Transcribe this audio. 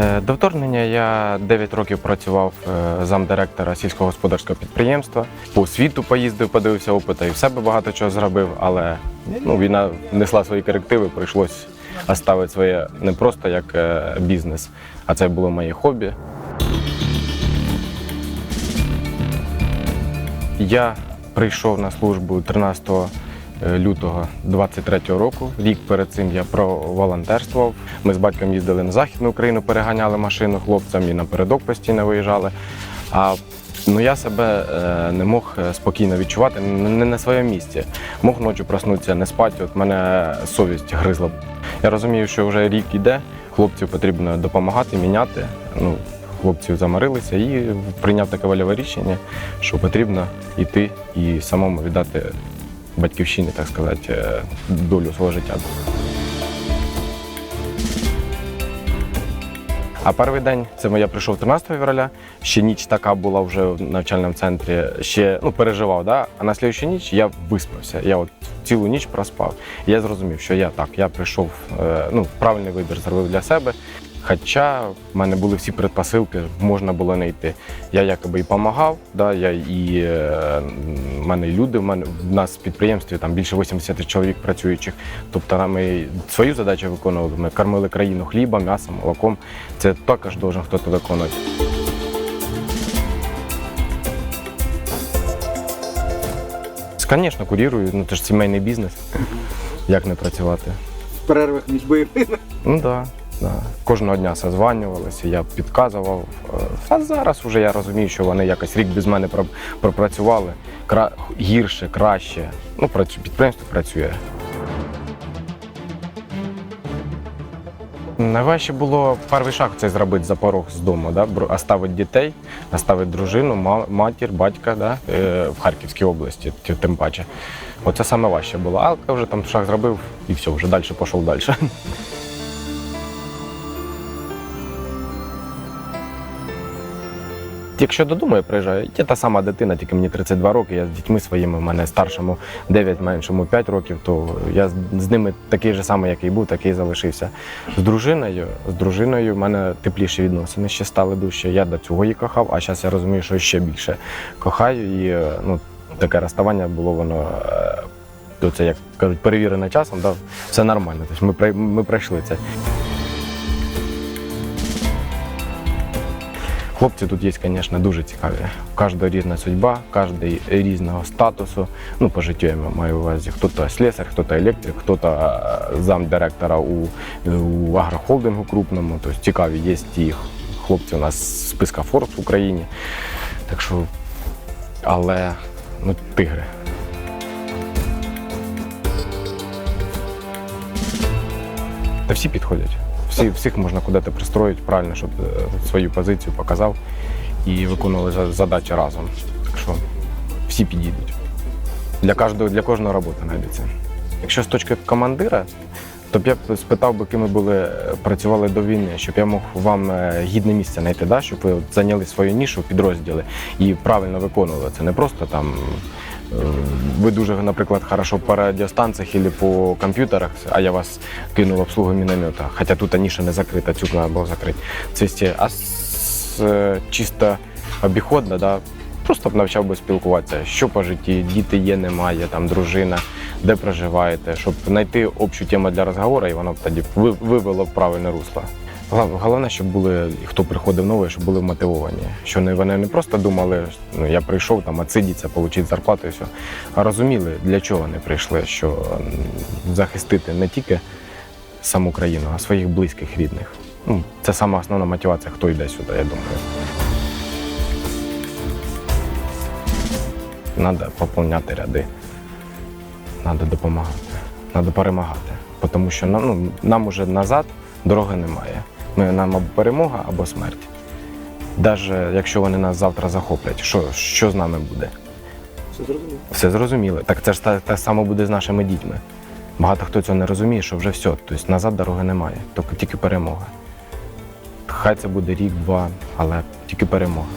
Е, До вторгнення я 9 років працював е, замдиректора сільськогосподарського підприємства. По світу поїздив, подивився опита і в себе багато чого зробив, але ну, війна внесла свої корективи, прийшлось оставити своє не просто як е, бізнес, а це було моє хобі. Я прийшов на службу 13 лютого 23 року. Рік перед цим я проволонтерствував. Ми з батьком їздили на Західну Україну, переганяли машину хлопцям і напередок постійно виїжджали. А ну, я себе е, не мог е, спокійно відчувати, не на своєму місці. Мог ночі проснутися, не спати, от мене совість гризла. Я розумію, що вже рік іде, хлопців потрібно допомагати, міняти. Ну, хлопці замарилися і прийняв таке вольове рішення, що потрібно йти і самому віддати батьківщині, так сказати, е, долю свого життя. А перший день це я прийшов 13 февраля, ще ніч така була вже в навчальному центрі, ще ну, переживав, да? а на слідчу ніч я виспався. Я от цілу ніч проспав. Я зрозумів, що я так, я прийшов, е, ну, правильний вибір зробив для себе. Хоча в мене були всі предпосилки, можна було не йти. Я якоби і допомагав, да, я і е, мене люди, в мене в нас в підприємстві там більше 80 чоловік працюючих. Тобто ми свою задачу виконували. Ми кормили країну хлібом, м'ясом, молоком. Це також должен хтось виконувати. Звісно, курірую, ну це ж сімейний бізнес. Як не працювати? в перервах між бойовими. Ну так. Да. Кожного дня созванювалися, я підказував. Е, А зараз вже я розумію, що вони якось рік без мене пропрацювали. Кра... Гірше, краще. Ну, підприємство працює. Найважче було перший шаг це зробити за порог з дому, да? оставити дітей, оставити дружину, матір, батька да? е, в Харківській області, тим паче. Оце саме важче було. А вже там шаг зробив і все, вже далі пішов далі. Якщо додому я приїжджаю, я та сама дитина, тільки мені 32 роки, я з дітьми своїми, в мене старшому 9, меншому 5 років, то я з- ними такий же самий, який був, такий залишився. З дружиною, з дружиною в мене тепліші відносини ще стали дужче. Я до цього її кохав, а зараз я розумію, що ще більше кохаю. І е, ну, таке розставання було воно. е, То це, як кажуть, перевірене часом, да, все нормально. Тобто ми, ми пройшли це. Хлопці тут є, звісно, дуже цікаві. У кожного різна судьба, кожен різного статусу. Ну, по життю я маю в увазі. Хто-то слесар, хто-то електрик, хто-то е, замдиректора у, у агрохолдингу крупному. Тобто цікаві є ті хлопці у нас з списка Форбс в Україні. Так що, але ну, тигри. Та всі підходять. Всі, всіх можна куди-то пристроїти правильно, щоб е, свою позицію показав і виконували за- задачі разом. Так що всі підійдуть. Для кожного, для кожного роботи знайдеться. Якщо з точки командира, то я б спитав би, ким ви були, е, працювали до війни, щоб я мог вам е, гідне місце знайти, да? щоб ви зайняли свою нішу, підрозділи і правильно виконували це. Не просто там е, ви дуже, наприклад, хорошо по радіостанціях або по комп'ютерах, а я вас кинув в обслугу міномета. Хоча тут ніша не закрита, цю треба було закрити. Це а чисто обіходно, да, просто б навчав би спілкуватися, що по житті, діти є, немає, там дружина, де проживаєте, щоб знайти общу тему для розговору, і воно б тоді ви- вивело правильне русло. Головне, щоб були, хто приходив новий, щоб були мотивовані. Що не, вони не просто думали, ну я прийшов там отсидіться, отримати зарплату і все. А розуміли, для чого вони прийшли, що захистити не тільки саму країну, а своїх близьких, рідних. Ну, це сама основна мотивація, хто йде сюди, я думаю. Треба поповняти ряди. Треба допомагати. Треба перемагати. Тому що нам, ну, нам уже назад дороги немає. Ми, нам або перемога, або смерть. Навіть якщо вони нас завтра захоплять, що, що з нами буде? Все зрозуміло. Все зрозуміло. Так це ж так, так само буде з нашими дітьми. Багато хто цього не розуміє, що вже все. Тобто назад дороги немає, тільки, тільки перемога. Хай це буде рік-два, але тільки перемога.